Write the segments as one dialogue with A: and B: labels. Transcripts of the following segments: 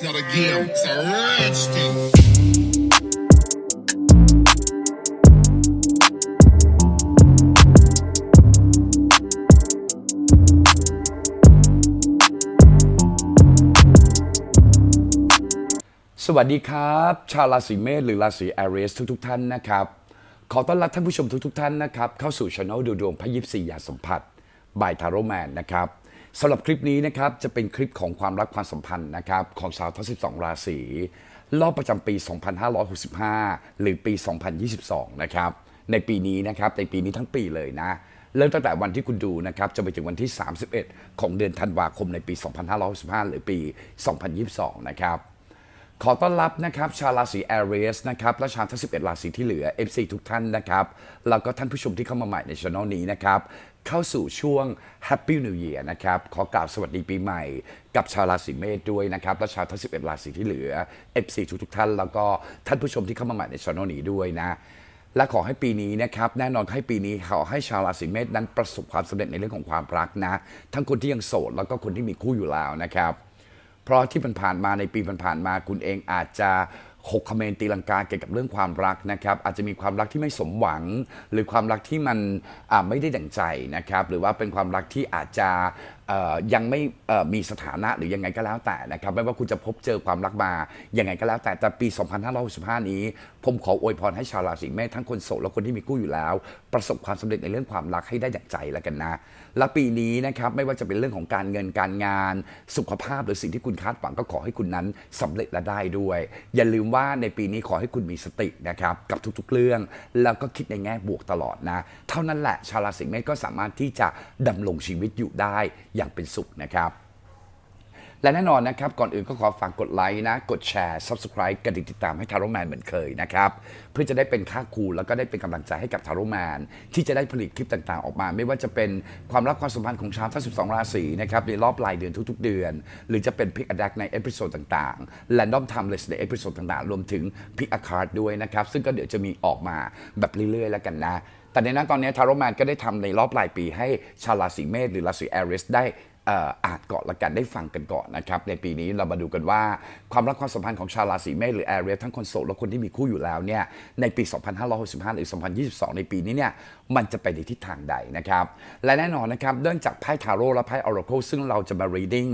A: It's not a game, it's a rich thing.
B: สวัสดีครับ ชาวราศีเมษหรือราศีแอรียสทุกๆทท่านนะครับ ขอต้อนรับท่านผู้ชมทุกๆทท่านนะครับ เข้าสู่ช anel ดูดวงพระยิปซียาสัมผัสบายทาโรแมนนะครับ สำหรับคลิปนี้นะครับจะเป็นคลิปของความรักความสัมพันธ์นะครับของชาวทั้ง 12 ราศีรอบประจำปี 2565 หรือปี 2022 นะครับในปีนี้นะครับในปีนี้ทั้งปีเลยนะ เริ่มตั้งแต่วันที่คุณดูนะครับจะไปถึงวันที่ 31 ของเดือนธันวาคมในปี 2565 หรือปี 2022 นะครับ ขอต้อนรับนะครับชาวราศีแอเรียสนะครับและชาวทั้ง 11 ราศีที่เหลือ FC ทุกท่านนะครับ แล้วก็ท่านผู้ชมที่เข้ามาใหม่ในช่องนี้นะครับ เข้าสู่ช่วง Happy New Year นะครับ ขอกล่าวสวัสดีปีใหม่ กับชาวราศีเมษด้วยนะครับ และชาวทั้ง 11 ราศีที่เหลือ FC ทุกทุกท่าน แล้วก็ท่านผู้ชมที่เข้ามาใหม่ในช่องนี้ด้วยนะ และขอให้ปีนี้นะครับแน่นอนให้ปีนี้ขอให้ชาวราศีเมษนั้นประสบความสำเร็จในเรื่องของความรักนะ ทั้งคนที่ยังโสดแล้วก็คนที่มีคู่อยู่แล้วนะครับ เพราะที่ผ่านมาในปีผ่านมาคุณเองอาจจะหกคเมนต์ตีลังกาเกี่ยวกับเรื่องความรักนะครับ อาจจะมีความรักที่ไม่สมหวัง หรือความรักที่มันไม่ได้ดั่งใจนะครับ หรือว่าเป็นความรักที่อาจจะ ยังไม่มีสถานะหรือยังไงก็แล้วแต่นะครับไม่ว่าคุณจะพบเจอความรักมายังไงก็แล้วแต่แต่ปี 2565 นี้ ผมขออวยพรให้ชาวราศีเมษทั้งคนโสดและคนที่มีคู่อยู่แล้ว ประสบความสำเร็จในเรื่องความรักให้ได้ดั่างใจแล้วกันนะ และปีนี้นะครับไม่ว่าจะเป็นเรื่องของการเงินการงาน สุขภาพหรือสิ่งที่คุณคาดหวังก็ขอให้คุณนั้นสำเร็จและได้ด้วย อย่าลืมว่าในปีนี้ขอให้คุณมีสตินะครับกับทุกๆเรื่อง แล้วก็คิดในแง่บวกตลอดนะ เท่านั้นแหละชาวราศีเมษก็สามารถที่จะดำรงชีวิตอยู่ได้อย่างเป็นสุขนะครับและแน่นอนนะครับ ก่อนอื่นก็ขอฝากกดไลค์นะ กดแชร์ Subscribe กระดิ่งติดตามให้ทาร์แมนเหมือนเคยนะครับ เพื่อจะได้เป็นค่าครูแล้วก็ได้เป็นกำลังใจให้กับทาร์แมนที่จะได้ผลิตคลิปต่างๆ ออกมา ไม่ว่าจะเป็นความรักความสัมพันธ์ของชาวทั้ง 12 ราศีนะครับในรอบปลายเดือนทุกๆ เดือน หรือจะเป็นพิกอดักในเอพิโซดต่างๆ Random Timeless ในเอพิโซดต่างๆ รวมถึงพิกอคาร์ดด้วยนะครับซึ่งก็เดี๋ยวจะมีออกมาแบบเรื่อยๆ แล้วกันนะ แต่ในนั้นตอนนี้ทาร์แมนก็ได้ทำในรอบปลายปีให้ชาวราศีเมษหรือราศีแอริสได้ อ่านก่อนละกันได้ฟังกันก่อนนะครับในปีนี้เรามาดูกันว่าความรักความสัมพันธ์ของชาวราศีเมษหรือแอเรียทั้งคนโสดและคนที่มีคู่อยู่แล้วเนี่ยในปี 2565 หรือ 2022 ในปีนี้เนี่ยมันจะไปในทิศทางใดนะครับและแน่นอนนะครับเนื่องจากไพ่ทาโร่และไพ่ออราโคซึ่งเราจะมา reading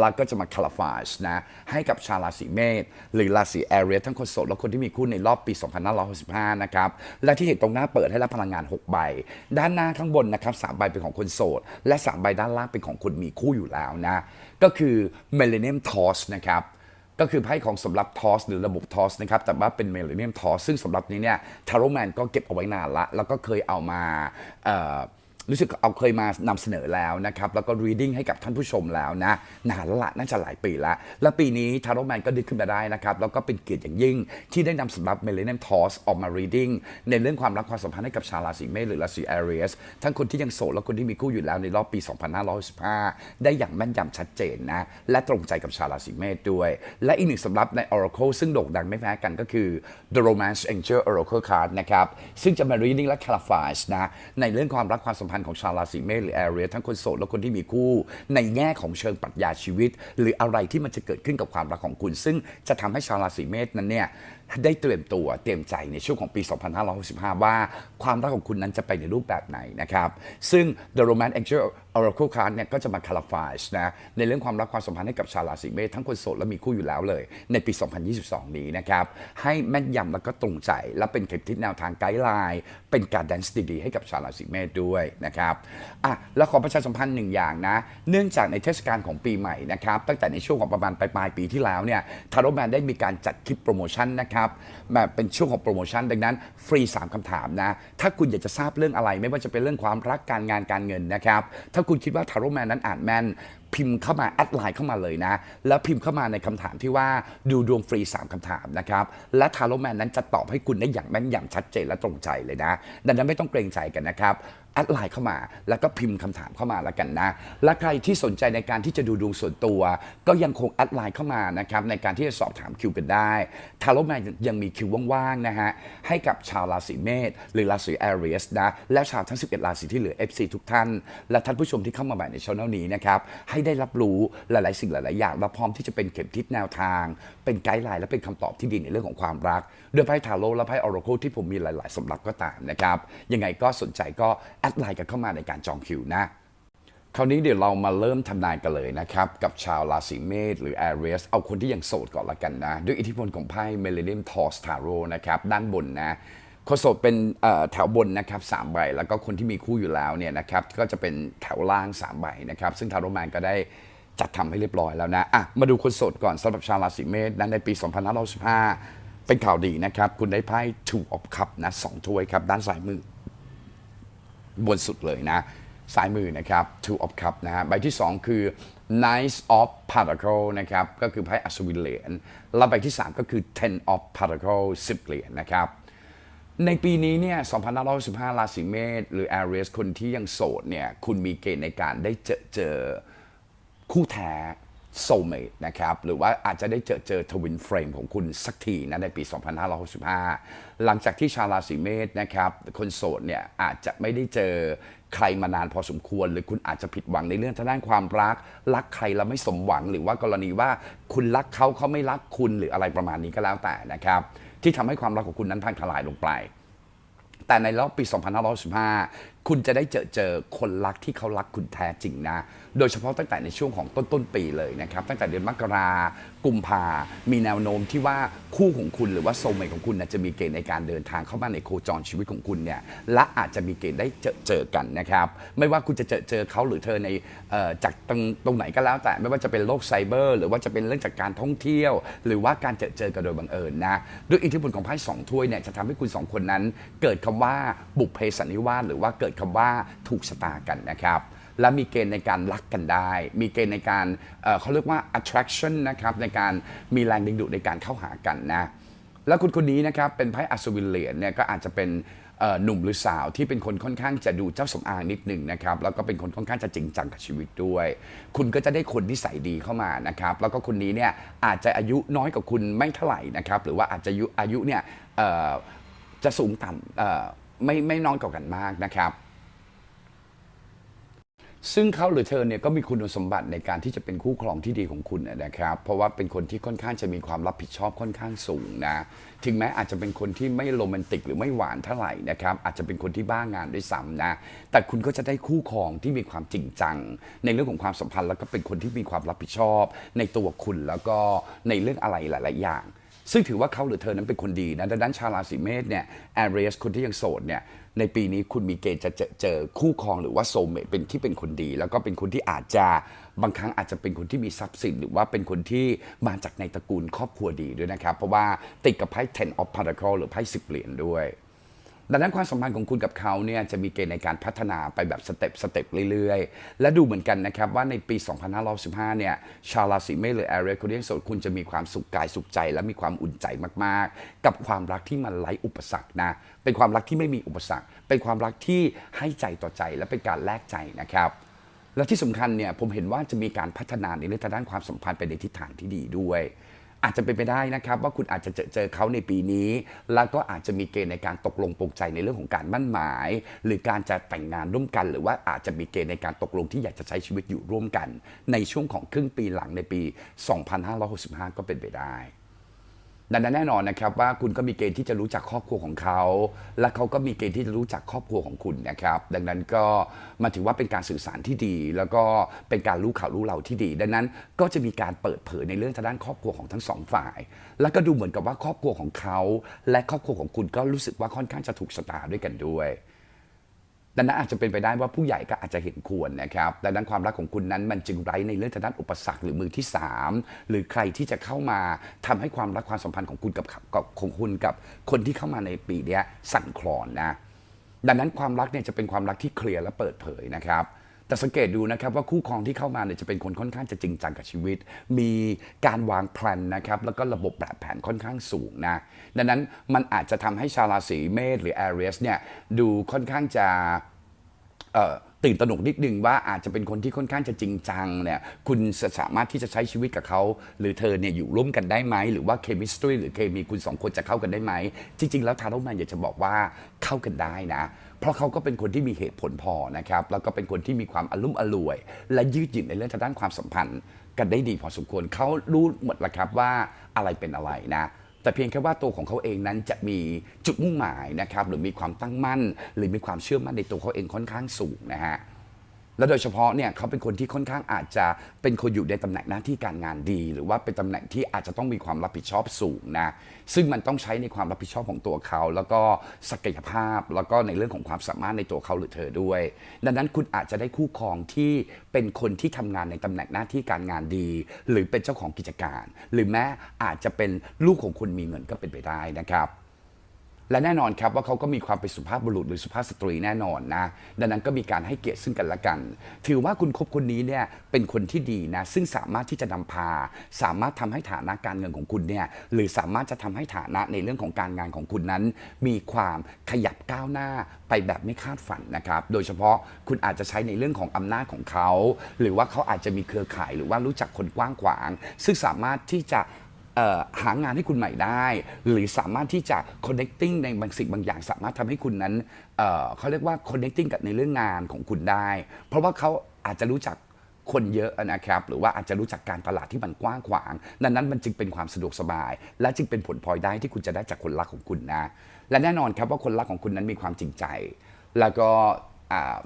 B: แล้วก็จะมา clarify นะให้กับชาวราศีเมษหรือราศีแอเรียทั้งคนโสดและคนที่มีคู่ในรอบปี 2565 นะครับและที่เห็นตรงหน้าเปิดให้รับพลังงาน 6 ใบ ด้านหน้าข้างบนนะครับสามใบเป็นของคนโสด และ 3 ใบด้านล่างเป็นของคนมีคู่อยู่แล้วนะ ก็คือ Millennium Toss นะครับก็คือไพ่ของสำหรับทอสหรือระบบทอสนะครับ แต่ว่าเป็นเมลเนียมทอสซึ่งสำหรับนี้เนี่ยทาร์โรแมนก็เก็บเอาไว้นานละ แล้วก็เคยเอามาเอ่อ รู้สึกเอาเคยมานำเสนอแล้วนะครับ แล้วก็ reading ให้กับท่านผู้ชมแล้วนะนานละน่าจะหลายปีล้วแล้วปีนี้ทาร์โรแมนก็ดึกขึ้นมาได้นะครับ แล้วก็เป็นเกียรติอย่างยิ่งที่ได้นำสำหรับ Millennium Toss ออกมา reading ในเรื่องความรักความสัมพันธ์ให้กับชาวราศีเมษหรือราศี Aries ทั้งคนที่ยังโสดและคนที่มีคู่อยู่แล้วในรอบปี 2565 ได้อย่างแม่นยำชัดเจนนะ และตรงใจกับชาวราศีเมษด้วย และอีกหนึ่งสำหรับใน Oracle ซึ่งโด่งดังไม่แพ้กันก็คือ The Romance Angel Oracle Card นะครับซึ่งจะมา reading และ clarify นะในเรื่องความรักความสัมพันธ์ของชาวราศีเมษหรือแอเรียทั้งคนโสดและคนที่มีคู่ ในแง่ของเชิงปรัชญาชีวิต หรืออะไรที่มันจะเกิดขึ้นกับความรักของคุณ ซึ่งจะทำให้ชาวราศีเมษนั้นเนี่ย ได้เตรียมตัวเตรียมใจในช่วงของปี 2565 ว่าความรักของคุณนั้นจะไปในรูปแบบไหนนะครับ ซึ่ง The Romance Angel Oracle Card เนี่ยก็จะมา clarify นะในเรื่องความรักความสัมพันธ์ให้กับชาวราศีเมษทั้งคนโสดและมีคู่อยู่แล้วเลย ในปี 2022 นี้นะครับ ให้แม่นยำแล้วก็ตรงใจ และเป็นเข็มทิศแนวทางไกด์ไลน์ เป็นการแดนซ์ดีๆให้กับชาวราศีเมษด้วยนะครับอะแล้วขอประชาสัมพันธ์หนึ่งอย่างนะ เนื่องจากในเทศกาลของปีใหม่นะครับตั้งแต่ในช่วงของประมาณปลายปีที่แล้วเนี่ยทาร์โรแมนได้มีการจัดคลิปโปรโมชั่นนะครับแบบเป็นช่วงของโปรโมชั่นดังนั้น ฟรี 3คำถามนะ ถ้าคุณอยากจะทราบเรื่องอะไร ไม่ว่าจะเป็นเรื่องความรักการงานการเงินนะครับ ถ้าคุณคิดว่าทาร์โรแมนนั้นอ่านแม่นพิมพ์เข้ามาแอดไลน์เข้ามาเลยนะ แล้วพิมพ์เข้ามาในคำถามที่ว่าดูดวงฟรี 3คำถามนะครับ และทาร์โรแมนนั้นจะตอบให้คุณได้อย่างแม่นยำชัดเจนและตรงใจเลยนะ ดังนั้นไม่ต้องเกรงใจกันนะครับแอดไลน์เข้ามาแล้วก็พิมพ์คำถามเข้ามาแล้วกันนะ และใครที่สนใจในการที่จะดูดวงส่วนตัว ก็ยังคงแอดไลน์เข้ามานะครับในการที่จะสอบถามคิวกันได้ทาโร่แมนยังมีคิวว่างๆนะฮะให้กับชาวราศีเมษหรือราศีแอเรียสนะและชาวทั้ง 11 ราศีที่เหลือ FC ทุกท่าน และท่านผู้ชมที่เข้ามาใหม่ในช่องนี้นะครับให้ได้รับรู้หลาย ๆ สิ่งหลาย ๆ อย่างและพร้อมที่จะเป็นเข็มทิศแนวทาง เป็นไกด์ไลน์และเป็นคำตอบที่ดีในเรื่องของความรักด้วยไพ่ทาโร่และไพ่ออร์โคที่ผมมีหลาย ๆสำรับก็ตามนะครับยังไงก็สนใจก็แอดไลน์กันเข้ามาในการจองคิวนะคราวนี้เดี๋ยวเรามาเริ่มทำนายกันเลยนะครับ กับชาวราศีเมษหรือ Aries เอาคนที่ยังโสดก่อนละกันนะ ด้วยอิทธิพลของไพ่เมเลเดียมทอสทาโรนะครับ ด้านบนนะ คนโสดเป็นแถวบนนะครับสามใบ แล้วก็คนที่มีคู่อยู่แล้วเนี่ยนะครับก็จะเป็นแถวล่าง3ใบนะครับซึ่งทาโรแมนก็ได้จัดทำให้เรียบร้อยแล้วนะอะมาดูคนโสดก่อนสำหรับชาวราศีเมษนั้นในปี 2515 เป็นข่าวดีนะครับ คุณได้ไพ่ Two of Cup นะสองถ้วยครับ ด้านซ้ายมือบนสุดเลยนะซ้ายมือนะครับ two of cup นะฮะใบที่ 2 คือ knight of pentacle นะครับ ก็คือไพ่อัศวินเหรียญและใบที่ 3 ก็คือ ten of pentacle 10 เหรียญนะครับ ในปีนี้เนี่ย2515ราศีเมษหรือ Aries คนที่ยังโสดเนี่ย คุณมีเกณฑ์ในการได้เจอเจอคู่แท้โซเมตนะครับ หรือว่าอาจจะได้เจอเจอทวินเฟรมของคุณสักทีนะในปี 2565 หลังจากที่ชาวราศีเมษนะครับ คนโสดเนี่ยอาจจะไม่ได้เจอใครมานานพอสมควร หรือคุณอาจจะผิดหวังในเรื่องทางด้านความรัก รักใครแล้วไม่สมหวัง หรือว่ากรณีว่าคุณรักเขาเขาไม่รักคุณหรืออะไรประมาณนี้ก็แล้วแต่นะครับ ที่ทำให้ความรักของคุณนั้นพังทลายลงไป แต่ในรอบปี 2515 คุณจะได้เจอเจอคนรักที่เขารักคุณแท้จริงนะ โดยเฉพาะตั้งแต่ในช่วงของต้นต้นปีเลยนะครับ ตั้งแต่เดือนมกรากุมภามีแนวโน้มที่ว่าคู่ของคุณหรือว่าโซเมทของคุณนะจะมีเกณฑ์ในการเดินทางเข้ามาในโคจรชีวิตของคุณเนี่ยและอาจจะมีเกณฑ์ได้เจอเจอกันนะครับ ไม่ว่าคุณจะเจอเจอเขาหรือเธอในออจากตรงตรงไหนก็แล้ว แต่ไม่ว่าจะเป็นโลกไซเบอร์ หรือว่าจะเป็นเรื่องจากการท่องเที่ยว หรือว่าการเจอเจอกันโดยบังเอิญนะด้วยอิทธิพลของไพ่สองถ้วยเนี่ยจะทำให้คุณสองคนนั้น เกิดคำว่าบุพเพสันนิวาสหรือว่าเกิดคำว่าถูกชะตากันนะครับและมีเกณฑ์ในการรักกันได้ มีเกณฑ์ในการเเขาเรียกว่า attraction นะครับในการมีแรงดึงดูดในการเข้าหากันนะ แล้วคุณคนนี้นะครับเป็นไพ่อัศวินเหรียญเนี่ยก็อาจจะเป็นหนุ่มหรือสาวที่เป็นคนค่อนข้างจะดูเจ้าสำอางนิดหนึ่งนะครับแล้วก็เป็นคนค่อนข้างจะจริงจังกับชีวิตด้วย คุณก็จะได้คนที่ใส่ดีเข้ามานะครับแล้วก็คนนี้เนี่ยอาจจะอายุน้อยกว่าคุณไม่เท่าไหร่นะครับหรือว่าอาจจะอายุอายุเนี่ยจะสูงต่ำไม่ไม่น้อยกว่ากันมากนะครับ ซึ่งเขาหรือเธอเนี่ยก็มีคุณสมบัติในการที่จะเป็นคู่ครองที่ดีของคุณนะครับ เพราะว่าเป็นคนที่ค่อนข้างจะมีความรับผิดชอบค่อนข้างสูงนะ ถึงแม้อาจจะเป็นคนที่ไม่โรแมนติกหรือไม่หวานเท่าไหร่นะครับ อาจจะเป็นคนที่บ้างานด้วยซ้ำนะ แต่คุณก็จะได้คู่ครองที่มีความจริงจัง ในเรื่องของความสัมพันธ์แล้วก็เป็นคนที่มีความรับผิดชอบ ในตัวคุณแล้วก็ในเรื่องอะไรหลาย ๆ อย่าง ซึ่งถือว่าเขาหรือเธอนั้นเป็นคนดีนะดังนั้นชาวราศีเมษเนี่ยแอเรียสคนที่ยังโสดเนี่ยในปีนี้คุณมีเกณฑ์จะเจอเจอคู่ครองหรือว่าโซเมตเป็นที่เป็นคนดี แล้วก็เป็นคนที่อาจจะบางครั้งอาจจะเป็นคนที่มีทรัพย์สิน หรือว่าเป็นคนที่มาจากในตระกูลครอบครัวดีด้วยนะครับ เพราะว่าติดกับไพ่ ten of pentacle หรือไพ่สิบเหรียญด้วย ดังนั้นความสัมพันธ์ของคุณกับเขาเนี่ยจะมีเกณฑ์ในการพัฒนาไปแบบสเต็ปสเต็ปเรื่อยๆ และดูเหมือนกันนะครับว่าในปี 2515 เนี่ยชาวราศีเมษหรือแอเรียคนที่โสดคุณจะมีความสุขกายสุขใจ และมีความอุ่นใจมากๆ กับความรักที่มันไร้อุปสรรคนะเป็นความรักที่ไม่มีอุปสรรค เป็นความรักที่ให้ใจต่อใจและเป็นการแลกใจนะครับและที่สำคัญเนี่ยผมเห็นว่าจะมีการพัฒนาในเรื่องด้านความสัมพันธ์ไปในทิศทางที่ดีด้วย อาจจะเป็นไปได้นะครับ ว่าคุณอาจจะเจอเจอเขาในปีนี้ แล้วก็อาจจะมีเกณฑ์ในการตกลงปลงใจในเรื่องของการมั่นหมาย หรือการจะแต่งงานร่วมกัน หรือว่าอาจจะมีเกณฑ์ในการตกลงที่อยากจะใช้ชีวิตอยู่ร่วมกัน ในช่วงของครึ่งปีหลังในปี 2565 ก็เป็นไปได้ ดังนั้นแน่นอนนะครับว่าคุณก็มีเกณฑ์ที่จะรู้จักครอบครัวของเขา และเขาก็มีเกณฑ์ที่จะรู้จักครอบครัวของคุณนะครับ ดังนั้นก็มาถือว่าเป็นการสื่อสารที่ดี แล้วก็เป็นการรู้ข่าวรู้เราที่ดี ดังนั้นก็จะมีการเปิดเผยในเรื่องทางด้านครอบครัวของทั้งสองฝ่าย แล้วก็ดูเหมือนกับว่าครอบครัวของเขา และครอบครัวของคุณก็รู้สึกว่าค่อนข้างจะถูกชะตาด้วยกันด้วย ดังนั้นอาจจะเป็นไปได้ว่าผู้ใหญ่ก็อาจจะเห็นควรนะครับดังนั้นความรักของคุณนั้นมันจึงไร้ในเรื่องทางด้านอุปสรรคหรือมือที่ 3 หรือใครที่จะเข้ามาทำให้ความรักความสัมพันธ์ของคุณกับของคุณกับคนที่เข้ามาในปีนี้สั่นคลอนนะดังนั้นความรักเนี่ยจะเป็นความรักที่เคลียร์และเปิดเผยนะครับ แต่สังเกตดูนะครับว่าคู่ครองที่เข้ามาเนี่ยจะเป็นคนค่อนข้างจะจริงจังกับชีวิต มีการวางแผนนะครับแล้วก็ระบบแบบแผนค่อนข้างสูงนะดังนั้นมันอาจจะทำให้ชาวราศีเมษหรือแอเรียสเนี่ยดูค่อนข้างจะเอ่อ ตื่นตระหนกนิดนึงว่าอาจจะเป็นคนที่ค่อนข้างจะจริงจังเนี่ยคุณสามารถที่จะใช้ชีวิตกับเขา หรือเธอเนี่ยอยู่ร่วมกันได้ไหม หรือว่าเคมิสตรีหรือเคมีคุณสองคนจะเข้ากันได้ไหม จริง ๆ แล้วทาโร่แมนอยากจะบอกว่าเข้ากันได้นะ เพราะเขาก็เป็นคนที่มีเหตุผลพอนะครับแล้วก็เป็นคนที่มีความอลุ่มอล่วย และยืดหยุ่นในเรื่องทางด้านความสัมพันธ์ กันได้ดีพอสมควรเขารู้หมดแล้วครับว่าอะไรเป็นอะไรนะ แต่เพียงแค่ว่าตัวของเขาเองนั้นจะมีจุดมุ่งหมายนะครับหรือมีความตั้งมั่น หรือมีความเชื่อมั่นในตัวเขาเองค่อนข้างสูงนะฮะ และโดยเฉพาะเนี่ยเขาเป็นคนที่ค่อนข้างอาจจะเป็นคนอยู่ในตำแหน่งหน้าที่การงานดี หรือว่าเป็นตำแหน่งที่อาจจะต้องมีความรับผิดชอบสูงนะซึ่งมันต้องใช้ในความรับผิดชอบของตัวเขา แล้วก็ศักยภาพแล้วก็ในเรื่องของความสามารถในตัวเขาหรือเธอด้วย ดังนั้นคุณอาจจะได้คู่ครองที่เป็นคนที่ทำงานในตำแหน่งหน้าที่การงานดี หรือเป็นเจ้าของกิจการ หรือแม้อาจจะเป็นลูกของคนมีเงินก็เป็นไปได้นะครับ และแน่นอนครับว่าเขาก็มีความเป็นสุภาพบุรุษหรือสุภาพสตรีแน่นอนนะ ดังนั้นก็มีการให้เกียรติซึ่งกันและกัน ถือว่าคุณคบคนนี้เนี่ยเป็นคนที่ดีนะ ซึ่งสามารถที่จะนำพา สามารถทำให้ฐานะการเงินของคุณเนี่ยหรือสามารถจะทำให้ฐานะในเรื่องของการงานของคุณนั้น มีความขยับก้าวหน้าไปแบบไม่คาดฝันนะครับ โดยเฉพาะคุณอาจจะใช้ในเรื่องของอำนาจของเขา หรือว่าเขาอาจจะมีเครือข่ายหรือว่ารู้จักคนกว้างขวาง ซึ่งสามารถที่จะ หางานให้คุณใหม่ได้ หรือสามารถที่จะ connecting ในบางสิ่งบางอย่าง สามารถทำให้คุณนั้นเเขาเรียกว่า connecting กับในเรื่องงานของคุณได้ เพราะว่าเขาอาจจะรู้จักคนเยอะนะครับ หรือว่าอาจจะรู้จักการตลาดที่มันกว้างขวาง ดังนั้นมันจึงเป็นความสะดวกสบาย และจึงเป็นผลพลอยได้ที่คุณจะได้จากคนรักของคุณนะ และแน่นอนครับว่าคนรักของคุณนั้นมีความจริงใจ แล้วก็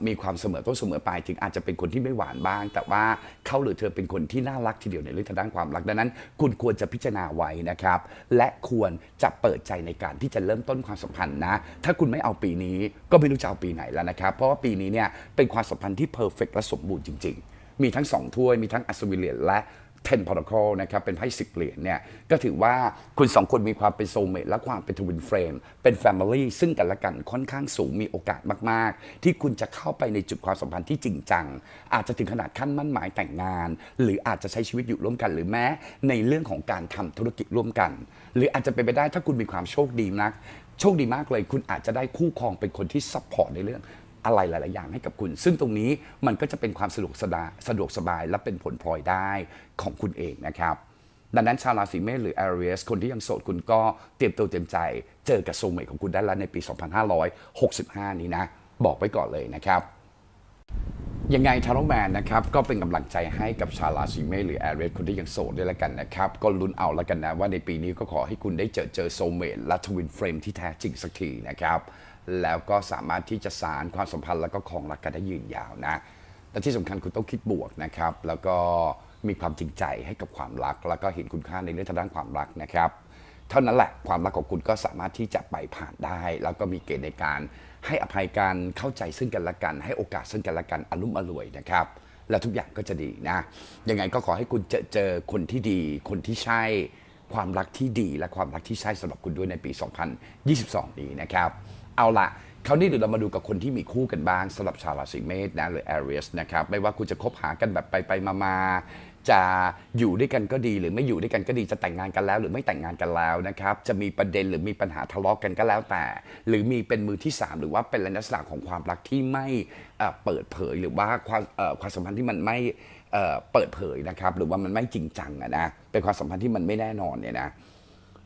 B: มีความเสมอต้นเสมอปลายถึงอาจจะเป็นคนที่ไม่หวานบ้าง แต่ว่าเขาหรือเธอเป็นคนที่น่ารักทีเดียวในเรื่องทางด้านความรักดังนั้น คุณควรจะพิจารณาไว้นะครับ และควรจะเปิดใจในการที่จะเริ่มต้นความสัมพันธ์นะ ถ้าคุณไม่เอาปีนี้ก็ไม่รู้จะเอาปีไหนแล้วนะครับ เพราะว่าปีนี้เนี่ยเป็นความสัมพันธ์ที่เพอร์เฟกและสมบูรณ์จริง ๆ มีทั้งสองถ้วยมีทั้งอัศวินเหรียญและ 10 protocol นะครับเป็นไพ่สิบเหรียญเนี่ยก็ถือว่าคุณสองคนมีความเป็นโซเมตและความเป็นทวินเฟรมเป็น Family ซึ่งกันและกันค่อนข้างสูงมีโอกาสมาก ๆ ที่คุณจะเข้าไปในจุดความสัมพันธ์ที่จริงจัง อาจจะถึงขนาดขั้นมั่นหมายแต่งงาน หรืออาจจะใช้ชีวิตอยู่ร่วมกัน หรือแม้ในเรื่องของการทำธุรกิจร่วมกัน หรืออาจจะเป็นไปได้ถ้าคุณมีความโชคดีนักโชคดีมากเลย คุณอาจจะได้คู่ครองเป็นคนที่ซัพพอร์ตในเรื่อง อะไรหลาย ๆ อย่างให้กับคุณ ซึ่งตรงนี้มันก็จะเป็นความสะดวกสบายสะดวกสบายและเป็นผลพลอยได้ของคุณเองนะครับ ดังนั้นชาวราศีเมษหรือ Aries คนที่ยังโสดคุณก็เตรียมตัวเตรียมใจ เจอกับโซเมตของคุณได้แล้วในปี 2565 นี้นะ บอกไว้ก่อนเลยนะครับยังไงทาร์โรแมนนะครับก็เป็นกำลังใจให้กับชาวราศีเมษหรือแอร s คนที่ยังโสดด้วยละกันนะครับ ก็ลุ้นเอาละกันนะว่าในปีนี้ก็ขอให้คุณได้เจอเจอโซเมตและทวินเฟรมที่แท้จริงสักทีนะครับ แล้วก็สามารถที่จะสารความสัมพันธ์แล้วก็ครองรักกันได้ยืนยาวนะแต่ที่สำคัญคุณต้องคิดบวกนะครับ แล้วก็มีความจริงใจให้กับความรัก แล้วก็เห็นคุณค่าในเรื่องทางด้านความรักนะครับ เท่านั้นแหละความรักของคุณก็สามารถที่จะไปผ่านได้ แล้วก็มีเกณฑ์ในการ ให้อภัยกันเข้าใจซึ่งกันและกัน ให้โอกาสซึ่งกันและกันอารมณ์อร่วยนะครับ และทุกอย่างก็จะดีนะยังไงก็ขอให้คุณเจอเจอคนที่ดี คนที่ใช่ ความรักที่ดีและความรักที่ใช่สำหรับคุณด้วยในปี 2022 นี้นะครับ เอาละคราวนี้เดี๋ยวเรามาดูกับคนที่มีคู่กันบ้างสำหรับชาวราศีเมษนะหรือ Aries นะครับไม่ว่าคุณจะคบหากันแบบไปไปมามาจะอยู่ด้วยกันก็ดีหรือไม่อยู่ด้วยกันก็ดีจะแต่งงานกันแล้ว หรือไม่แต่งงานกันแล้วนะครับจะมีประเด็นหรือมีปัญหาทะเลาะกันก็แล้วแต่ หรือมีเป็นมือที่ 3 หรือว่าเป็นลักษณะของความรักที่ไม่เปิดเผยหรือว่าความความสัมพันธ์ที่มันไม่เปิดเผยนะครับหรือว่ามันไม่จริงจังนะเป็นความสัมพันธ์ที่มันไม่แน่นอนเนี่ยนะ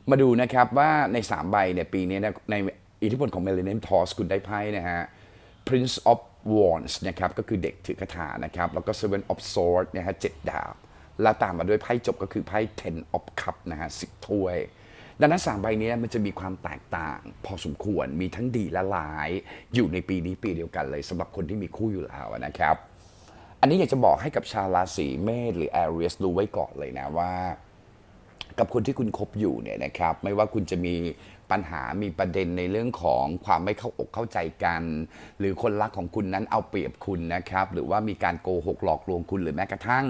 B: มาดูนะครับว่าใน 3 ใบเนี่ยปีนี้ใน อิทธิพลของ Millennium Toss คุณได้ไพ่นะฮะ Prince of Wands นะครับก็คือเด็กถือคาถานะครับ แล้วก็ Seven of Swords นะฮะเจ็ดดาบ แล้วตามมาด้วยไพ่จบก็คือไพ่ Ten of Cup นะฮะสิบถ้วย ดังนั้นสามใบนี้มันจะมีความแตกต่าง พอสมควรมีทั้งดีและร้าย อยู่ในปีนี้ปีเดียวกันเลยสำหรับคนที่มีคู่อยู่แล้วนะครับ อันนี้อยากจะบอกให้กับชาวราศีเมษหรือ Aries รู้ไว้ก่อนเลยนะว่า กับคนที่คุณคบอยู่เนี่ยนะครับไม่ว่าคุณจะมีปัญหามีประเด็นในเรื่องของความไม่เข้าอกเข้าใจกัน หรือคนรักของคุณนั้นเอาเปรียบคุณนะครับ หรือว่ามีการโกหกหลอกลวงคุณหรือแม้กระทั่ง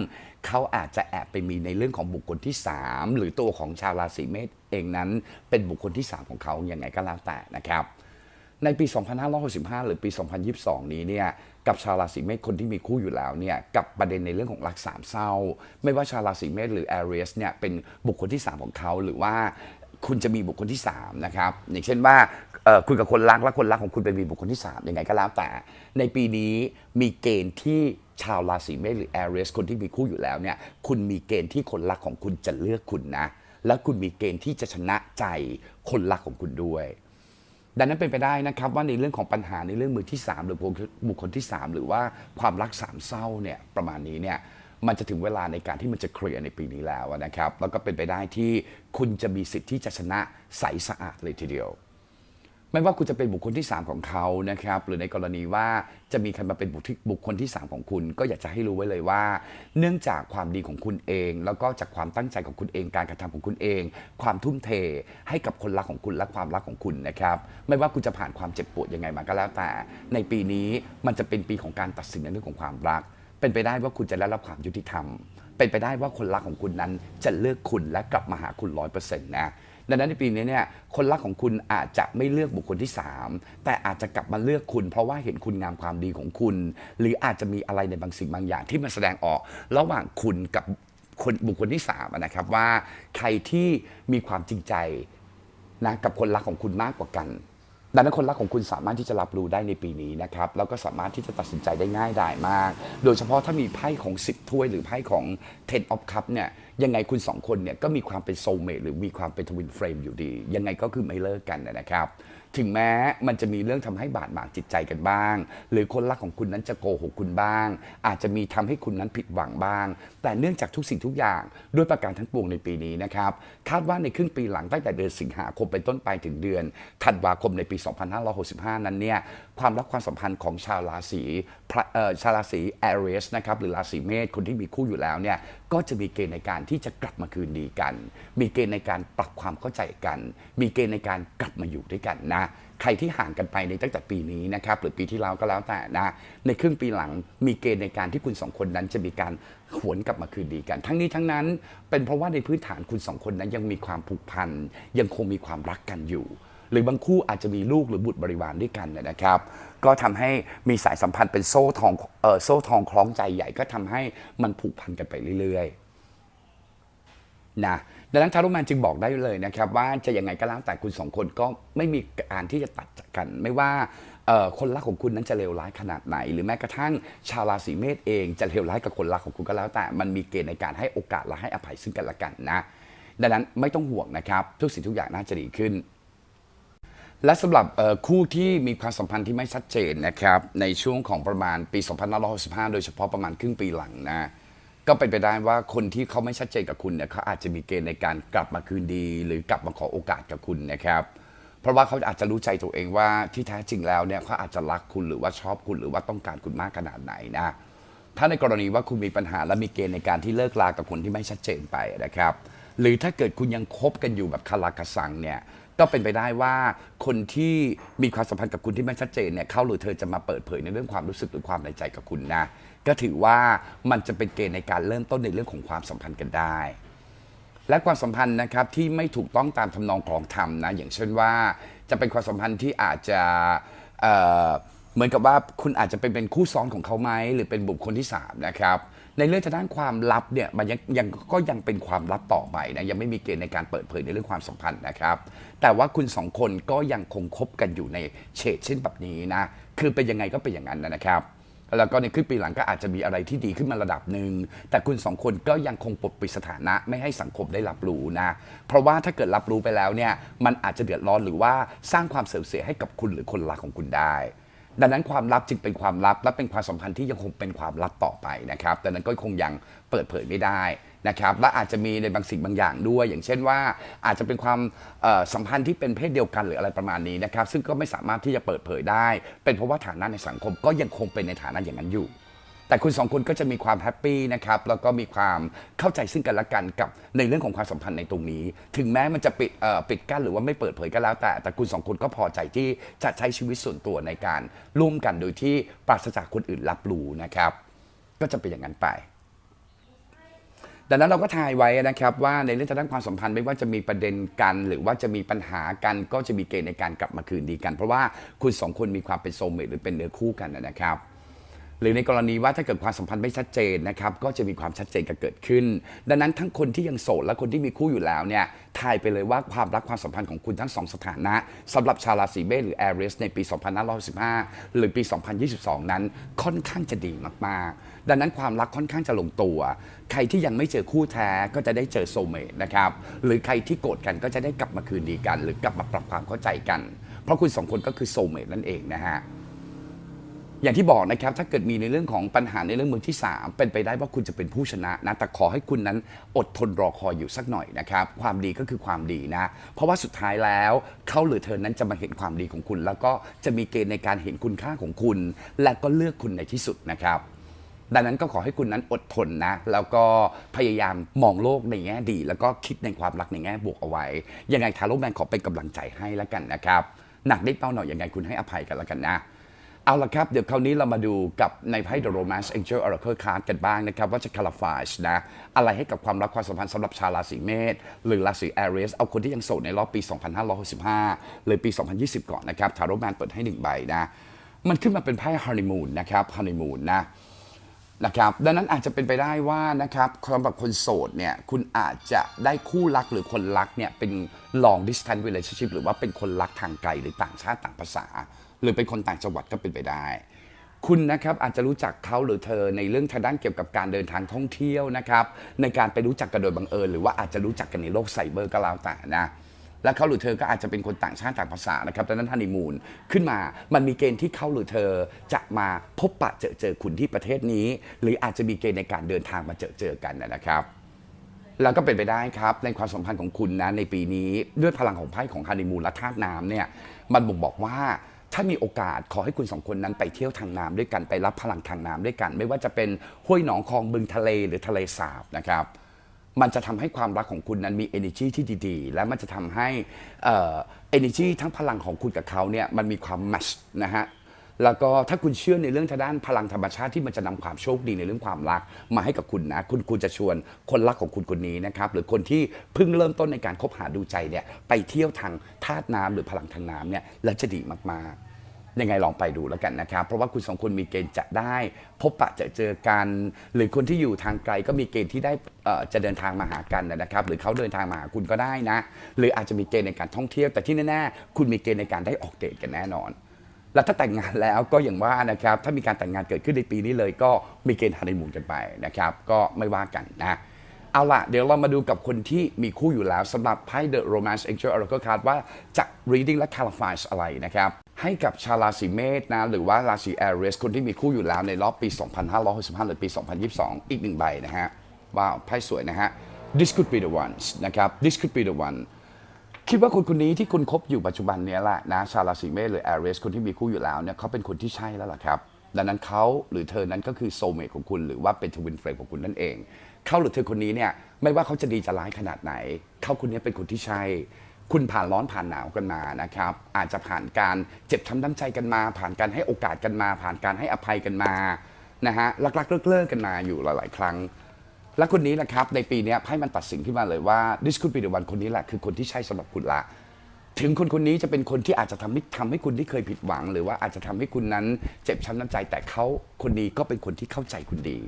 B: เขาอาจจะแอบไปมีในเรื่องของบุคคลที่ 3 หรือตัวของชาวราศีเมษเองนั้น เป็นบุคคลที่ 3 ของเขาอย่างไงก็แล้วแต่นะครับ ในปี 2565 หรือปี 2022 นี้เนี่ย กับชาวราศีเมษคนที่มีคู่อยู่แล้วเนี่ยกับประเด็นในเรื่องของรักสามเศร้า ไม่ว่าชาวราศีเมษหรือ Aries เนี่ยเป็นบุคคลที่ 3 ของเขาหรือว่าคุณจะมีบุคคลที่สามนะครับอย่างเช่นว่าคุณกับคนรักและคนรักของคุณไปมีบุคคลที่สามยังไงก็แล้วแต่ ในปีนี้มีเกณฑ์ที่ชาวราศีเมษหรือแอเรียสคนที่มีคู่อยู่แล้วเนี่ยคุณมีเกณฑ์ที่คนรักของคุณจะเลือกคุณนะ และคุณมีเกณฑ์ที่จะชนะใจคนรักของคุณด้วย ดังนั้นเป็นไปได้นะครับว่าในเรื่องของปัญหาในเรื่องมือที่ 3 หรือบุคคลที่ 3 หรือว่าความรักสามเศร้าเนี่ยประมาณนี้เนี่ยมันจะถึงเวลาในการที่มันจะเคลียร์ในปีนี้แล้วนะครับ แล้วก็เป็นไปได้ที่คุณจะมีสิทธิ์ที่จะชนะใสสะอาดเลยทีเดียว ไม่ว่าคุณจะเป็นบุคคลที่ 3 ของเขานะครับ หรือในกรณีว่าจะมีใครมาเป็นบุคคลที่ 3 ของคุณ ก็อยากจะให้รู้ไว้เลยว่า เนื่องจากความดีของคุณเอง แล้วก็จากความตั้งใจของคุณเองการกระทำของคุณเอง ความทุ่มเทให้กับคนรักของคุณและความรักของคุณนะครับ ไม่ว่าคุณจะผ่านความเจ็บปวดยังไงมาก็แล้วแต่ ในปีนี้มันจะเป็นปีของการตัดสินในเรื่องของความรัก เป็นไปได้ว่าคุณจะได้รับความยุติธรรม เป็นไปได้ว่าคนรักของคุณนั้นจะเลือกคุณและกลับมาหาคุณร้อยเปอร์เซ็นต์นะ ดังนั้นในปีนี้เนี่ยคนรักของคุณอาจจะไม่เลือกบุคคลที่ 3 แต่อาจจะกลับมาเลือกคุณ เพราะว่าเห็นคุณงามความดีของคุณ หรืออาจจะมีอะไรในบางสิ่งบางอย่างที่มันแสดงออก ระหว่างคุณกับคนบุคคลที่3นะครับว่าใครที่มีความจริงใจนะกับคนรักของคุณมากกว่ากัน ดังนั้นคนรักของคุณสามารถที่จะรับรู้ได้ในปีนี้นะครับแล้วก็สามารถที่จะตัดสินใจได้ง่ายดายมาก โดยเฉพาะถ้ามีไพ่ของ 10 ถ้วยหรือไพ่ของ Ten of Cup เนี่ยยังไงคุณสองคนเนี่ยก็มีความเป็นโซเมทหรือมีความเป็นทวินเฟรมอยู่ดี ยังไงก็คือไม่เลิกกันนะครับ ถึงแม้มันจะมีเรื่องทำให้บาดหมางจิตใจกันบ้าง หรือคนรักของคุณนั้นจะโกหกคุณบ้าง อาจจะมีทำให้คุณนั้นผิดหวังบ้าง แต่เนื่องจากทุกสิ่งทุกอย่างด้วยประการทั้งปวงในปีนี้นะครับคาดว่าในครึ่งปีหลังตั้งแต่เดือนสิงหาคมเป็นต้นไปถึงเดือนธันวาคมในปี 2565 นั้นเนี่ยความรักความสัมพันธ์ของชาวราศีชาวราศีแอเรียสนะครับหรือราศีเมษคนที่มีคู่อยู่แล้วเนี่ยก็จะมีเกณฑ์ในการที่จะกลับมาคืนดีกัน มีเกณฑ์ในการปรับความเข้าใจกัน มีเกณฑ์ในการกลับมาอยู่ด้วยกันนะ ใครที่ห่างกันไปในตั้งแต่ปีนี้นะครับหรือปีที่แล้วก็แล้วแต่นะ ในครึ่งปีหลังมีเกณฑ์ในการที่คุณสองคนนั้นจะมีการหวนกลับมาคืนดีกัน ทั้งนี้ทั้งนั้น เป็นเพราะว่าในพื้นฐานคุณสองคนนั้นยังมีความผูกพันยังคงมีความรักกันอยู่ หรือบางคู่อาจจะมีลูกหรือบุตรบริวารด้วยกันนะครับ ก็ทำให้มีสายสัมพันธ์เป็นโซ่ทองเออโซ่ทองคล้องใจใหญ่ก็ทำให้มันผูกพันกันไปเรื่อยๆนะดังนั้นทารุแมนจึงบอกได้เลยนะครับว่าจะยังไงก็แล้วแต่คุณสองคนก็ไม่มีการที่จะตัดกัน ไม่ว่าคนรักของคุณนั้นจะเลวร้ายขนาดไหน หรือแม้กระทั่งชาวราศีเมษเองจะเลวร้ายกับคนรักของคุณก็แล้วแต่ มันมีเกณฑ์ในการให้โอกาสและให้อภัยซึ่งกันและกันนะ ดังนั้นไม่ต้องห่วงนะครับ ทุกสิ่งทุกอย่างน่าจะดีขึ้น และสำหรับคู่ที่มีความสัมพันธ์ที่ไม่ชัดเจนนะครับในช่วงของประมาณปี2565 โดยเฉพาะประมาณครึ่งปีหลังนะก็เป็นไปได้ว่าคนที่เขาไม่ชัดเจนกับคุณเนี่ยเขาอาจจะมีเกณฑ์ในการกลับมาคืนดี หรือกลับมาขอโอกาสกับคุณนะครับ เพราะว่าเขาอาจจะรู้ใจตัวเองว่าที่แท้จริงแล้วเนี่ยเขาอาจจะรักคุณหรือว่าชอบคุณหรือว่าต้องการคุณมากขนาดไหนนะถ้าในกรณีว่าคุณมีปัญหาและมีเกณฑ์ในการที่เลิกลากับคนที่ไม่ชัดเจนไปนะครับ หรือถ้าเกิดคุณยังคบกันอยู่แบบคาราคาซังเนี่ย ก็เป็นไปได้ว่าคนที่มีความสัมพันธ์กับคุณที่ไม่ชัดเจนเนี่ยเขาหรือเธอจะมาเปิดเผยในเรื่องความรู้สึกหรือความในใจกับคุณนะ ก็ถือว่ามันจะเป็นเกณฑ์ในการเริ่มต้นในเรื่องของความสัมพันธ์กันได้ และความสัมพันธ์นะครับที่ไม่ถูกต้องตามทำนองของธรรมนะอย่างเช่นว่าจะเป็นความสัมพันธ์ที่อาจจะเเหมือนกับว่าคุณอาจจะเป็นเป็นคู่ซ้อนของเขาไหมหรือเป็นบุคคลที่สามนะครับ ในเรื่องทางด้านความลับเนี่ยมันยังยังก็ยังเป็นความลับต่อไปนะยังไม่มีเกณฑ์ในการเปิดเผยในเรื่องความสัมพันธ์นะครับ แต่ว่าคุณสองคนก็ยังคงคบกันอยู่ในเฉดเช่นแบบนี้นะคือเป็นยังไงก็เป็นอย่างนั้นนะครับแล้วก็ในครึ่งปีหลังก็อาจจะมีอะไรที่ดีขึ้นมาระดับหนึ่ง แต่คุณสองคนก็ยังคงปกปิดสถานะไม่ให้สังคมได้รับรู้นะ เพราะว่าถ้าเกิดรับรู้ไปแล้วเนี่ย มันอาจจะเดือดร้อนหรือว่าสร้างความเสื่อมเสียให้กับคุณหรือคนรักของคุณได้ ดังนั้นความลับจึงเป็นความลับและเป็นความสัมพันธ์ที่ยังคงเป็นความลับต่อไปนะครับดังนั้นก็คงยังเปิดเผยไม่ได้นะครับและอาจจะมีในบางสิ่งบางอย่างด้วย อย่างเช่นว่าอาจจะเป็นความสัมพันธ์ที่เป็นเพศเดียวกันหรืออะไรประมาณนี้นะครับซึ่งก็ไม่สามารถที่จะเปิดเผยได้ เป็นเพราะว่าฐานะในสังคมก็ยังคงเป็นในฐานะอย่างนั้นอยู่ แต่คุณสองคนก็จะมีความแฮปปี้นะครับแล้วก็มีความเข้าใจซึ่งกันและกันกับในเรื่องของความสัมพันธ์ในตรงนี้ ถึงแม้มันจะปิดเอ่อปิดกั้นหรือว่าไม่เปิดเผยก็แล้วแต่ แต่คุณสองคนก็พอใจที่จะใช้ชีวิตส่วนตัวในการร่วมกันโดยที่ปราศจากคนอื่นรับรู้นะครับ ก็จะเป็นอย่างนั้นไปดังนั้นเราก็ทายไว้นะครับว่าในเรื่องทางด้านความสัมพันธ์ไม่ว่าจะมีประเด็นกัน หรือว่าจะมีปัญหากันก็จะมีเกณฑ์ในการกลับมาคืนดีกัน เพราะว่าคุณสองคนมีความเป็นโซลเมตหรือเป็นเนื้อคู่กันนะครับ หรือในกรณีว่าถ้าเกิดความสัมพันธ์ไม่ชัดเจนนะครับก็จะมีความชัดเจนกันเกิดขึ้น ดังนั้นทั้งคนที่ยังโสดและคนที่มีคู่อยู่แล้วเนี่ยทายไปเลยว่าความรักความสัมพันธ์ของคุณทั้งสองสถานะสำหรับชาวราศีเมษหรือ Aries ในปี 2515หรือปี 2022 นั้นค่อนข้างจะดีมากๆ ดังนั้นความรักค่อนข้างจะลงตัว ใครที่ยังไม่เจอคู่แท้ก็จะได้เจอโซเมตนะครับหรือใครที่โกรธกันก็จะได้กลับมาคืนดีกัน หรือ กลับมาปรับความเข้าใจกัน เพราะคุณสองคนก็คือโซเมตนั่นเองนะฮะ อย่างที่บอกนะครับ ถ้าเกิดมีในเรื่องของปัญหาในเรื่องมือที่ 3 เป็นไปได้ว่าคุณจะเป็นผู้ชนะนะ แต่ขอให้คุณนั้นอดทนรอคอยอยู่สักหน่อยนะครับ ความดีก็คือความดีนะ เพราะว่าสุดท้ายแล้วเขาหรือเธอนั้นจะมาเห็นความดีของคุณ แล้วก็จะมีเกณฑ์ในการเห็นคุณค่าของคุณ และก็เลือกคุณในที่สุดนะครับดังนั้นก็ขอให้คุณนั้นอดทนนะ แล้วก็พยายามมองโลกในแง่ดี แล้วก็คิดในความรักในแง่บวกเอาไว้ ยังไงทาโร่แมนขอเป็นกำลังใจให้แล้วกันนะครับ หนักได้เป้าหน่อยยังไงคุณให้อภัยกันแล้วกันนะ เอาละครับ เดี๋ยวคราวนี้เรามาดูกับในไพ่ The Romance Angel Oracle Card กันบ้างนะครับว่าจะ clarify นะ อะไรให้กับความรักความสัมพันธ์สำหรับชาวราศีเมษหรือราศี Aries เอาคนที่ยังโสดในรอบปี 2565 หรือปี 2020 ก่อนนะครับทาโร่แมนเปิดให้หนึ่งใบนะ มันขึ้นมาเป็นไพ่ Honeymoon นะครับ Honeymoon นะนะครับดังนั้นอาจจะเป็นไปได้ว่านะครับสำหรับคนโสดเนี่ยคุณอาจจะได้คู่รักหรือคนรักเนี่ยเป็น long distance relationship หรือว่าเป็นคนรักทางไกลหรือต่างชาติต่างภาษา หรือเป็นคนต่างจังหวัดก็เป็นไปได้ คุณนะครับอาจจะรู้จักเขาหรือเธอในเรื่องทางด้านเกี่ยวกับการเดินทางท่องเที่ยวนะครับ ในการไปรู้จักกันโดยบังเอิญหรือว่าอาจจะรู้จักกันในโลกไซเบอร์ก็แล้วแต่นะและเขาหรือเธอก็อาจจะเป็นคนต่างชาติต่างภาษานะครับดังนั้นฮันนีมูนขึ้นมา มันมีเกณฑ์ที่เขาหรือเธอจะมาพบปะเจอเจอคุณที่ประเทศนี้ หรืออาจจะมีเกณฑ์ในการเดินทางมาเจอเจอกันนะครับ แล้วก็เป็นไปได้ครับในความสัมพันธ์ของคุณนะในปีนี้ด้วยพลังของไพ่ของฮันนีมูนและธาตุน้ำเนี่ยมันบ่งบอกว่า ถ้ามีโอกาสขอให้คุณสองคนนั้นไปเที่ยวทางน้ำด้วยกันไปรับพลังทางน้ำด้วยกัน ไม่ว่าจะเป็นห้วยหนองคลองบึงทะเลหรือทะเลสาบนะครับ มันจะทำให้ความรักของคุณนั้นมี energy ที่ดีๆ และมันจะทำให้เอ่อ energy ทั้งพลังของคุณกับเขาเนี่ยมันมีความ match นะฮะ แล้วก็ถ้าคุณเชื่อในเรื่องทางด้านพลังธรรมชาติที่มันจะนำความโชคดีในเรื่องความรักมาให้กับคุณนะ คุณคุณจะชวนคนรักของคุณคนนี้นะครับ หรือคนที่เพิ่งเริ่มต้นในการคบหาดูใจเนี่ยไปเที่ยวทางธาตุน้ำหรือพลังทางน้ำเนี่ยแล้วจะดีมากๆ ยังไงลองไปดูแล้วกันนะครับ เพราะว่าคุณสองคนมีเกณฑ์จะได้พบปะเจอเจอกัน หรือคนที่อยู่ทางไกลก็มีเกณฑ์ที่ได้จะเดินทางมาหากันนะครับ หรือเขาเดินทางมาหาคุณก็ได้นะ หรืออาจจะมีเกณฑ์ในการท่องเที่ยว แต่ที่แน่ๆคุณมีเกณฑ์ในการได้ออกเดทกันแน่นอนแล้วถ้าแต่งงานแล้วก็อย่างว่านะครับ ถ้ามีการแต่งงานเกิดขึ้นในปีนี้เลย ก็มีเกณฑ์ฮันนีมูนกันไปนะครับ ก็ไม่ว่ากันนะ เอาละเดี๋ยวเรามาดูกับคนที่มีคู่อยู่แล้วสำหรับไพ่ The Romance Angel Oracle Card ว่าจะ reading และ clarify อะไรนะครับให้กับชาวราศีเมษนะหรือว่าราศี Aries คนที่มีคู่อยู่แล้วในรอบปี 2565 หรือปี 2022 อีกหนึ่งใบนะฮะว้าวไพ่สวยนะฮะ This could be the ones นะครับ This could be the one คิดว่าคนคนนี้ที่คุณคบอยู่ปัจจุบันเนี้แหละนะชาวราศีเมษหรือ Aries คนที่มีคู่อยู่แล้วเนี่ยเขาเป็นคนที่ใช่แล้วล่ะครับ ดังนั้นเขาหรือเธอนั้นก็คือโซเม e ของคุณ หรือว่าเป็นทวินเฟรมของคุณนั่นเอง เขาหรือเธอคนนี้เนี่ยไม่ว่าเขาจะดีจะร้ายขนาดไหน เขาคนนี้เป็นคนที่ใช่คุณผ่านร้อนผ่านหนาวกันมานะครับ อาจจะผ่านการเจ็บช้ำน้ำใจกันมา ผ่านการให้โอกาสกันมา ผ่านการให้อภัยกันมานะฮะรักๆเลิกๆกันมาอยู่หลาย ๆ ครั้ง และคนนี้นะครับในปีนี้ไพ่มันตัดสินขึ้นมาเลยว่า this could be the one คนนี้แหละคือคนที่ใช่สำหรับคุณละ ถึงคนคนนี้จะเป็นคนที่อาจจะทำให้ทำให้คุณที่เคยผิดหวัง หรือว่าอาจจะทำให้คุณนั้นเจ็บช้ำน้ำใจ แต่เขาคนนี้ก็เป็นคนที่เข้าใจคุณดี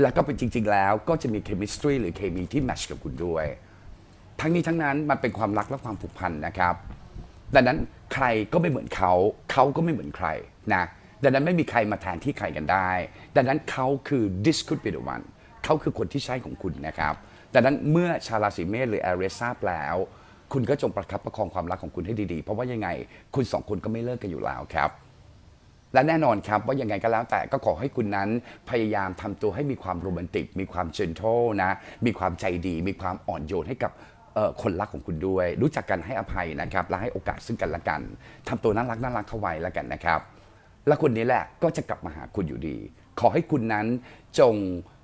B: และก็เป็นจริง ๆ แล้วก็จะมีเคมิสตรีหรือเคมีที่แมชกับคุณด้วย ทั้งนี้ทั้งนั้นมันเป็นความรักและความผูกพันนะครับ ดังนั้นใครก็ไม่เหมือนเขา เขาก็ไม่เหมือนใครนะ ดังนั้นไม่มีใครมาแทนที่ใครกันได้ ดังนั้นเขาคือ this could be the one เขาคือคนที่ใช่ของคุณนะครับ ดังนั้นเมื่อชาวราศีเมษหรือแอเรสทราบแล้ว คุณก็จงประคับประคองความรักของคุณให้ดีๆ เพราะว่ายังไง คุณสองคนก็ไม่เลิกกันอยู่แล้วครับและแน่นอนครับว่ายังไงก็แล้วแต่ก็ขอให้คุณนั้นพยายามทำตัวให้มีความโรแมนติก มีความเจน t l e นะ มีความใจดี มีความอ่อนโยนให้กับคนรักของคุณด้วย รู้จักกันให้อภัยนะครับ และให้โอกาสซึ่งกันและกันทำตัวน่ารักน่ารักเข้าไว้แล้วกันนะครับ และคนนี้แหละก็จะกลับมาหาคุณอยู่ดี ขอให้คุณนั้นจง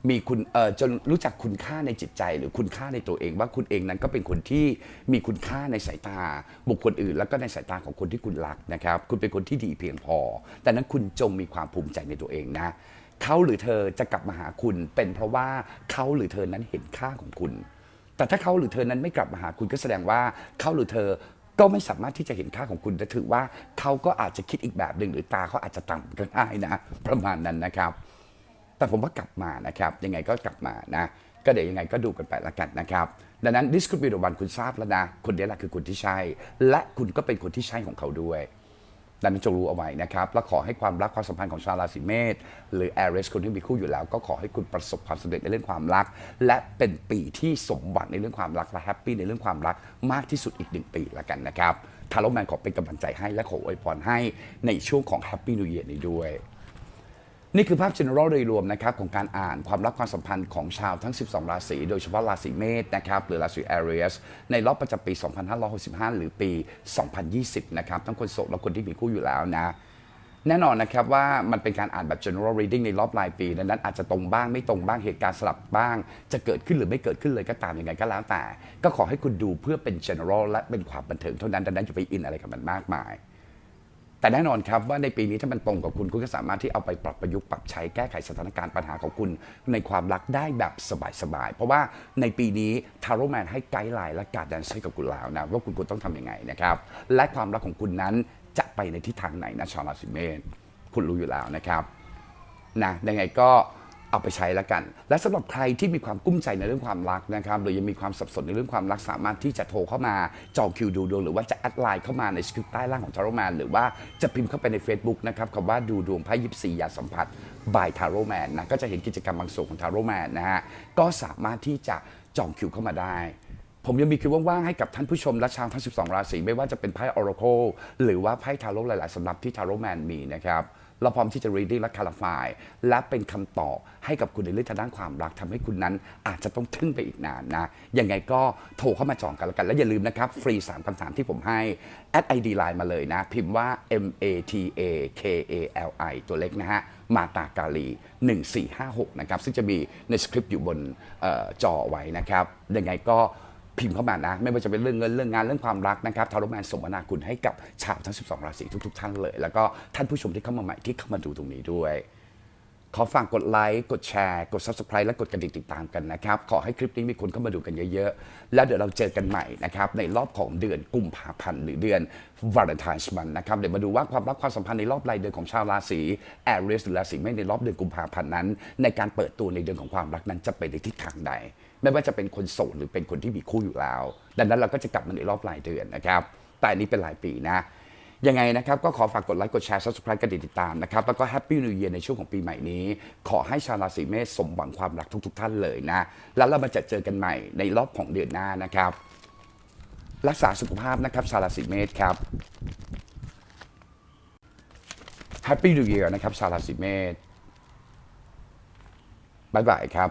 B: มีคุณเอ่อจนรู้จักคุณค่าในจิตใจ หรือคุณค่าในตัวเอง ว่าคุณเองนั้นก็เป็นคนที่มีคุณค่าในสายตา บุคคลอื่น แล้วก็ในสายตาของคนที่คุณรักนะครับ คุณเป็นคนที่ดีเพียงพอ แต่นั้นคุณจงมีความภูมิใจในตัวเองนะเขาหรือเธอจะกลับมาหาคุณ เป็นเพราะว่าเขาหรือเธอนั้นเห็นค่าของคุณ แต่ถ้าเขาหรือเธอนั้นไม่กลับมาหาคุณก็แสดงว่าเขาหรือเธอก็ไม่สามารถที่จะเห็นค่าของคุณและถือว่าเขาก็อาจจะคิดอีกแบบหนึ่งหรือตาเขาอาจจะต่ำก็ได้นะ ประมาณนั้นนะครับ แต่ผมว่ากลับมานะครับ ยังไงก็กลับมานะ ก็เดี๋ยวยังไงก็ดูกันไปละกันนะครับ ดังนั้น this could be the one คุณทราบแล้วนะ คนนี้แหละคือคนที่ใช่ และคุณก็เป็นคนที่ใช่ของเขาด้วยดังนั้นจงรู้เอาไว้นะครับ และขอให้ความรักความสัมพันธ์ของชาวราศีเมษหรือแอริสคนที่มีคู่อยู่แล้ว ก็ขอให้คุณประสบความสำเร็จในเรื่องความรัก และเป็นปีที่สมหวังในเรื่องความรักและแฮปปี้ในเรื่องความรักมากที่สุดอีกหนึ่งปีละกันนะครับทาโรแมนขอเป็นกำลังใจให้และขออวยพรให้ในช่วงของแฮปปี้นิวเ a ียร์นี้ด้วย นี่คือภาพ general โดยรวมนะครับของการอ่านความรักความสัมพันธ์ของชาวทั้ง 12 ราศี โดยเฉพาะราศีเมษนะครับหรือราศี Aries ในรอบประจำปี 2565 หรือปี 2020 นะครับทั้งคนโสดและคนที่มีคู่อยู่แล้วนะแน่นอนนะครับว่ามันเป็นการอ่านแบบ general reading ในรอบรายปีดังนั้นอาจจะตรงบ้างไม่ตรงบ้างเหตุการณ์สลับบ้าง จะเกิดขึ้นหรือไม่เกิดขึ้นเลยก็ตามยังไงก็แล้วแต่ ก็ขอให้คุณดูเพื่อเป็น general และเป็นความบันเทิงเท่านั้นดังนั้นอย่าไปอินอะไรกับมันมากมาย แต่แน่นอนครับว่าในปีนี้ถ้ามันตรงกับคุณคุณก็สามารถที่เอาไปปรับประยุกต์ปรับใช้แก้ไขสถานการณ์ปัญหาของคุณในความรักได้แบบสบายๆ เพราะว่าในปีนี้ทาร์โรแมนให้ไกด์ไลน์และการแดนซ์ให้กับคุณแล้วนะว่าคุณควรต้องทำยังไงนะครับและความรักของคุณนั้นจะไปในทิศทางไหนนะชาวราศีเมษคุณรู้อยู่แล้วนะครับนะยังไงก็ เอาไปใช้แล้วกัน และสำหรับใครที่มีความกุ้มใจในเรื่องความรักนะครับหรือยังมีความสับสนในเรื่องความรักสามารถที่จะโทรเข้ามาจองคิวดูดวงหรือว่าจะแอดไลน์เข้ามาในสคริปต์ใต้ล่างของทาโรแมนหรือว่าจะพิมพ์เข้าไปใน Facebook นะครับคำว่าดูดวงไพ่ยิปซียาสัมผัสบายทาโรแมนนะก็จะเห็นกิจกรรมบางส่วนของทาโรแมนนะฮะก็สามารถที่จะจองคิวเข้ามาได้ผมยังมีคิวว่างๆให้กับท่านผู้ชมและชาวทั้ง 12 ราศีไม่ว่าจะเป็นไพ่ Oracle หรือว่าไพ่ทาโร่หลาย ๆสำรับที่ทาโร่แมนมีนะครับ เราพร้อมที่จะ reading และ clarify และเป็นคำตอบให้กับคุณในเรื่องทางด้านความรักทำให้คุณนั้นอาจจะต้องทึ่งไปอีกนานนะ ยังไงก็โทรเข้ามาจองกันแล้วกัน และอย่าลืมนะครับ ฟรี 3คำถามที่ผมให้แอด ID Line มาเลยนะ พิมพ์ว่า M A T A K A L I ตัวเล็กนะฮะมาตากาลี 1456 นะครับ ซึ่งจะมีในสคริปต์อยู่บนออจอไว้นะครับ ยังไงก็ พิมพ์เข้ามานะ ไม่ว่าจะเป็นเรื่องเงินเรื่องงานเรื่องความรักนะครับทารุแมนสมนาคุณให้กับชาวทั้ง 12 ราศีทุก ๆ ท่านเลย แล้วก็ท่านผู้ชมที่เข้ามาใหม่ที่เข้ามาดูตรงนี้ด้วย ขอฝากกดไลค์ กดแชร์ กด Subscribe และกดกระดิ่งติดตามกันนะครับ ขอให้คลิปนี้มีคนเข้ามาดูกันเยอะๆ แล้วเดี๋ยวเราเจอกันใหม่นะครับในรอบของเดือนกุมภาพันธ์หรือเดือนวาเลนไทน์มันนะครับ เดี๋ยวมาดูว่าความรักความสัมพันธ์ในรอบรายเดือนของชาวราศีแอรีสหรือราศีเมษในรอบเดือนกุมภาพันธ์นั้น ในการเปิดตัวในเดือนของความรักนั้นจะไปในทิศทางใด ไม่ว่าจะเป็นคนโสดหรือเป็นคนที่มีคู่อยู่แล้ว ดังนั้นเราก็จะกลับมาในรอบรายเดือนนะครับแต่อันนี้เป็นรายปีนะ ยังไงนะครับก็ขอฝากกดไลค์กดแชร์ subscribe กันติดตามนะครับแล้วก็แฮปปี้นิว e ย r ในช่วงของปีใหม่นี้ ขอให้ชาวราศีเมษสมหวังความรักทุก ๆ ท่านเลยนะ แล้วเรามาจะเจอกันใหม่ในรอบของเดือนหน้านะครับ รักษาสุขภาพนะครับชาวราศีเมษครับแฮปปี้นิว e ย r นะครับชาวราศีเมษบ๊ายบายครับ